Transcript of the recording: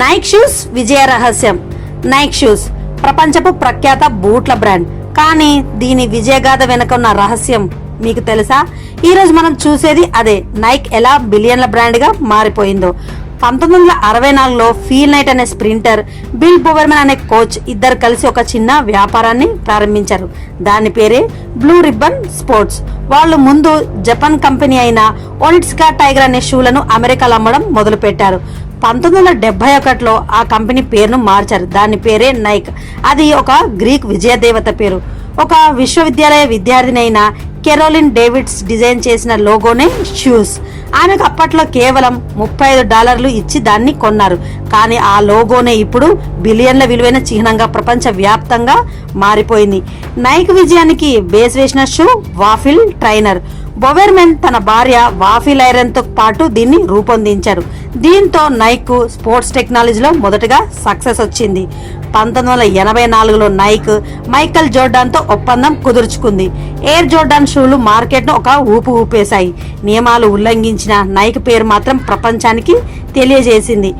Nike shoes విజయ రహస్యం. Nike shoes ప్రపంచపు ప్రఖ్యాత బూట్ల బ్రాండ్. కానీ దీని విజయగాథ వెనుక ఉన్న రహస్యం మీకు తెలుసా? ఈ రోజు మనం చూసేది అదే. నైక్ ఎలా బిలియన్ల బ్రాండ్గా మారిపోయిందో. పంతొమ్మిది వందల అరవై నాలుగులో ఫీల్ నైట్ అనే స్ప్రింటర్ బిల్ బోవర్మన్ అనే కోచ్ ఇద్దరు కలిసి ఒక చిన్న వ్యాపారాన్ని ప్రారంభించారు. దాని పేరే బ్లూ రిబ్బన్ స్పోర్ట్స్ వాళ్ళు ముందు జపాన్ కంపెనీ అయిన ఒనిట్స్కా టైగర్ అనే షూలను అమెరికాలో అమ్మడం మొదలు పెట్టారు పంతొమ్మిది వందల డెబ్బై ఒకటిలో ఆ కంపెనీ పేరును మార్చారు. దాని పేరే నైక్ అది ఒక గ్రీక్ విజయదేవత పేరు. ఒక విశ్వవిద్యాలయ విద్యార్థిని అయిన కెరోలిన్ డేవిడ్స్ డిజైన్ చేసిన లోగోనే షూస్ ఆమెకు అప్పట్లో కేవలం ముప్పై ఐదు డాలర్లు ఇచ్చి దాన్ని కొన్నారు. కానీ ఆ లోగోనే ఇప్పుడు బిలియన్ల విలువైన చిహ్నంగా ప్రపంచ వ్యాప్తంగా మారిపోయింది. నైక్ విజయానికి బేస్ వేసిన షూ వాఫిల్ ట్రైనర్. బొవెర్మెన్ తన భార్య వాఫిల్ ఐరన్తో పాటు దీన్ని రూపొందించారు. దీంతో నైక్ స్పోర్ట్స్ టెక్నాలజీలో మొదటగా సక్సెస్ వచ్చింది. పంతొమ్మిది వందల ఎనభై నాలుగులో నైక్ మైకల్ జోర్డాన్తో ఒప్పందం కుదుర్చుకుంది. ఎయిర్ జోర్డాన్ షూలు మార్కెట్ను ఒక ఊపు ఊపేశాయి. నియమాలు ఉల్లంఘించిన నైక్ పేరు మాత్రం ప్రపంచానికి తెలియజేసింది.